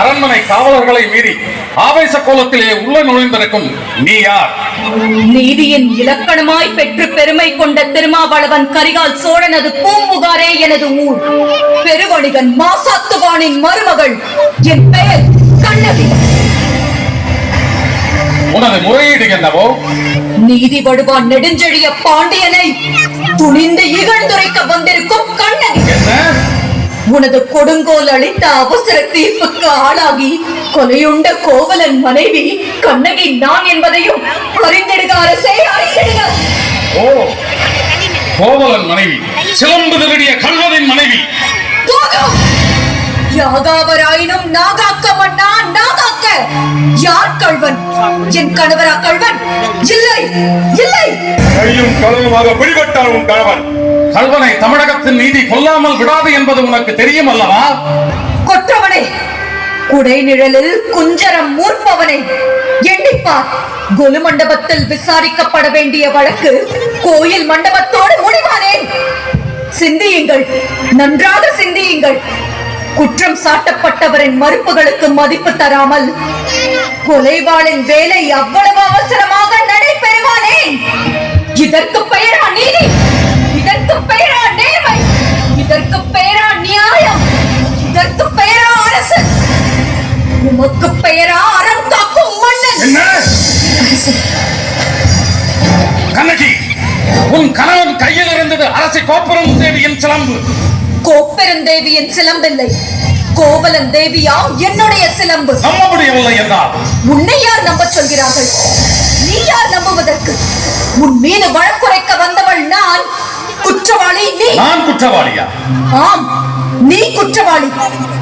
அரண்மனை காவலர்களை மீறி ஆவேச கோலத்திலே உள்ள நுழைந்திருக்கும் நீ யார்? நீதியின் இலக்கணமாய் பெற்று பெருமை கொண்ட திருமாவளவன் கரிகால் சோழனது பூம்புகாரே எனது ஊர். பெருவணிகன் மாசாத்துவானின் மருமகள் என் பெயர் கண்ணகி. உனது முறையீடு என்னவோ? நீதி வடுவான் நெடுஞ்செழிய பாண்டியனை துணிந்து இகழ்ந்துரைக்க வந்திருக்கும் கண்ணகி. உனது கொடுங்கோல் அளித்த அவசர தீர்ப்புக்கு ஆளாகி கொலையுண்ட கோவலன் மனைவி கண்ணகி நான் என்பதையும் அறிந்திடுக அரசே அறிந்திடுக. ஓ கோவலன் மனைவி சிலம்பு திருடிய கல்வனின் மனைவி. யாகாவராயினும் நாகாக்க மன்னா நாகாக்க. யார் கள்வன்? என் கணவரா கள்வன்? இல்லை இல்லை. கையும் களவுமாக பிடிபட்டான் உன் கணவன். கல்வனை தமிழகத்தின் நீதி கொல்லாமல் விடாது என்பது உனக்கு தெரியும் அல்லவா? கொற்றவனே குடை நிழலில் குஞ்சரம் மூர்ப்பவனை எண்ணிப்பார் கொலு மண்டபத்தில் விசாரிக்கப்பட வேண்டிய வழக்கு கோயில் மண்டபத்தோடு முடிவானே. சிந்தியுங்கள் நன்றாக சிந்தியுங்கள். குற்றம் சாட்டப்பட்டவரின் மறுப்புகளுக்கு மதிப்பு தராமல் கொலைவாளின் வேலை அவ்வளவு அவசரமாக நடைபெறுவானே. இதற்கு பெயர் உமக்கு பெயரா அறம் காக்கும் மன்னன் என்ன? கண்ணகி உன் கணவன் கையில் இருந்தது அரசி கோப்புரம் தேவியின் சிலம்பு. கோப்பெருந்தேவியின் சிலம்பில்லை. கோவலன் தேவியாம் என்னுடைய சிலம்பு. நம்ப முடியவில்லை என்றால்? உன்னை யார் நம்ப சொல்கிறார்கள்? நீ யார் நம்புவதற்கு? உன் மீது வழக்குரைக்க வந்தவள் நான். குற்றவாளி நீ. நான் குற்றவாளியா? ஆம். நீ குற்றவாளி.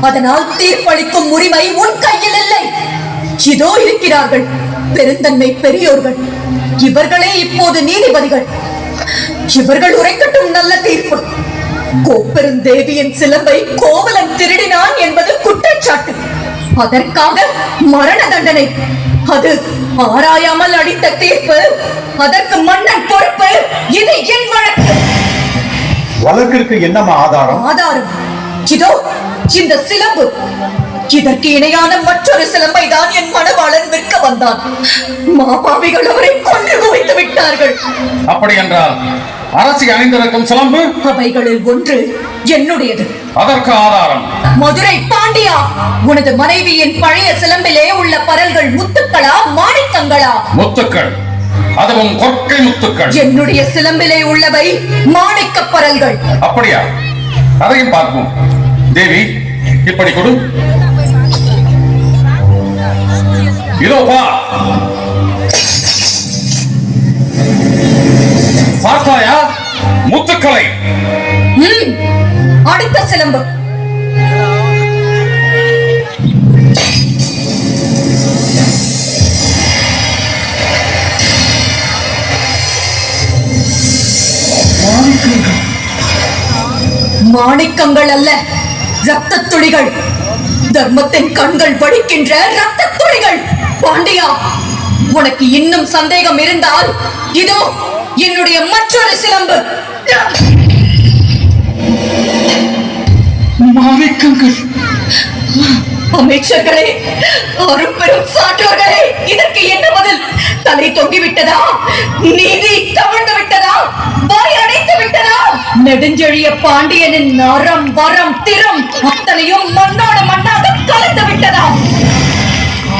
அதனால் தீர்ப்பளிக்கும் உரிமை உன் கையில் இல்லை. இதோ இருக்கிறார்கள் பெருந்தன்மை பெரியோர்கள். இவர்களே இப்போது நீதிபதிகள். இவர்கள் உரைக்கட்டும் நல்ல தீர்ப்பு. கோப்பெருந்தேவியின் சிலம்பை கோவலன் திருடினான் என்பது குற்றச்சாட்டு. அதற்காக மரண தண்டனை. அது ஆராயாமல் அளித்த தீர்ப்பு. அதற்கு மன்னன் பொறுப்பு. இது என் வழக்கு. வழக்கிற்கு என்னமா ஆதாரம்? ஆதாரம். இதோ இந்த சிலம்பு. இதற்கு இணையான மற்றொரு சிலம்பை தான் என் மணவாளன் விற்க வந்தான். மாபாவிகள் அவரை கொன்று குவித்து விட்டார்கள். அப்படி என்றால் அரசி அணிந்திருக்கும் சிலம்பு? அவைகளில் ஒன்று என்னுடையது. அதற்கு ஆதாரம். மதுரை பாண்டியா உனது மனைவியின் பழைய சிலம்பிலே உள்ள பரல்கள் முத்துக்களா மாணிக்கங்களா? முத்துக்கள். அதுவும் கொற்கை முத்துக்கள். என்னுடைய சிலம்பிலே உள்ளவை மாணிக்கப் பரல்கள். அப்படியா? அதையும் பார்ப்போம். தேவி இப்படி கொடு. இதோ பார்த்தாயா? முத்துக்களை. அடுத்த சிலம்பு. மாணிக்கங்கள் அல்ல. ரத்தத் துளிகள் தர்மத்தின் கண்கள் வடிக்கின்ற ரத்தத் துளிகள் பாண்டியா உனக்கு இன்னும் சந்தேகம் இருந்தால் இதோ என்னுடைய மற்றொரு சிலம்பு. மாணிக்கங்கள். அமைச்சர்களே அரும்பெரும் சான்றோர்களே இதற்கு என்ன பதில்? தலை தொங்கி விட்டதா? நீதி கவிழ்ந்து விட்டதா? வாய் அடைத்து விட்டதா? நெடுஞ்செழிய பாண்டியனின் நரம் வரம் திறம் அத்தனையும் மண்ணோட மண்ணாக கலந்து விட்டதா?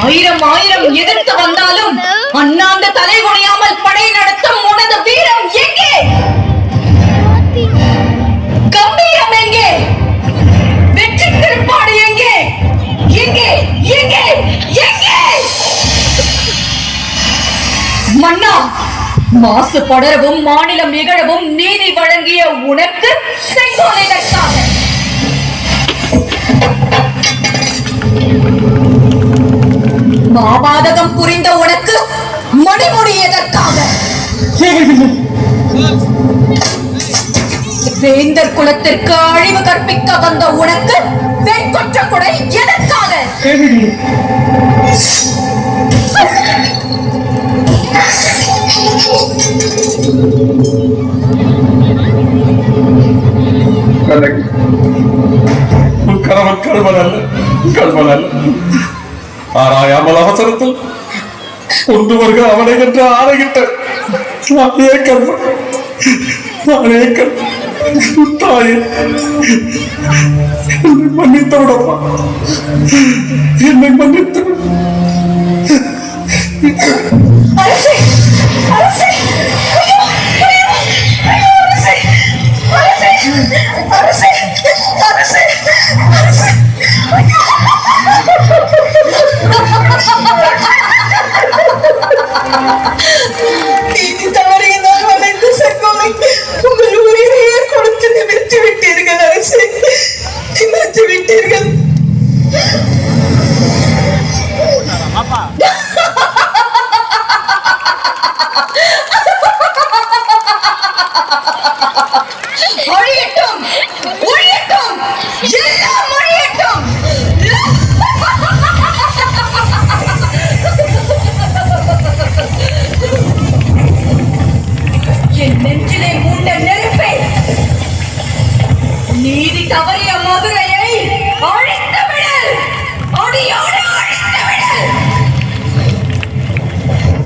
ஆயிரம் ஆயிரம் எதிர்த்து வந்தாலும் அண்ணாந்த தலை மாசு படரவும் மாநிலம் நிகழவும் நீதி வழங்கிய உனக்கு செங்கோல் மாபாதகம் புரிந்த உனக்கு மணிமுடி எதற்காக வேந்தர் குலத்திற்கு அழிவு கற்பிக்க வந்த உனக்கு வெண்கொற்ற குடை எதற்காக கண்ணகி உன் கணவன் கல்வன் அல்ல கல்வன் அல்ல ஆராயாமல் அவசரத்தில் கொண்டு வருக அவனை என்று ஒழியட்டும் ஒழியட்டும் எல்லாம் ஒழியட்டும் என் நெஞ்சிலே நீதி தவறிய மதுரையை அழித்துவிடல் அடியோடு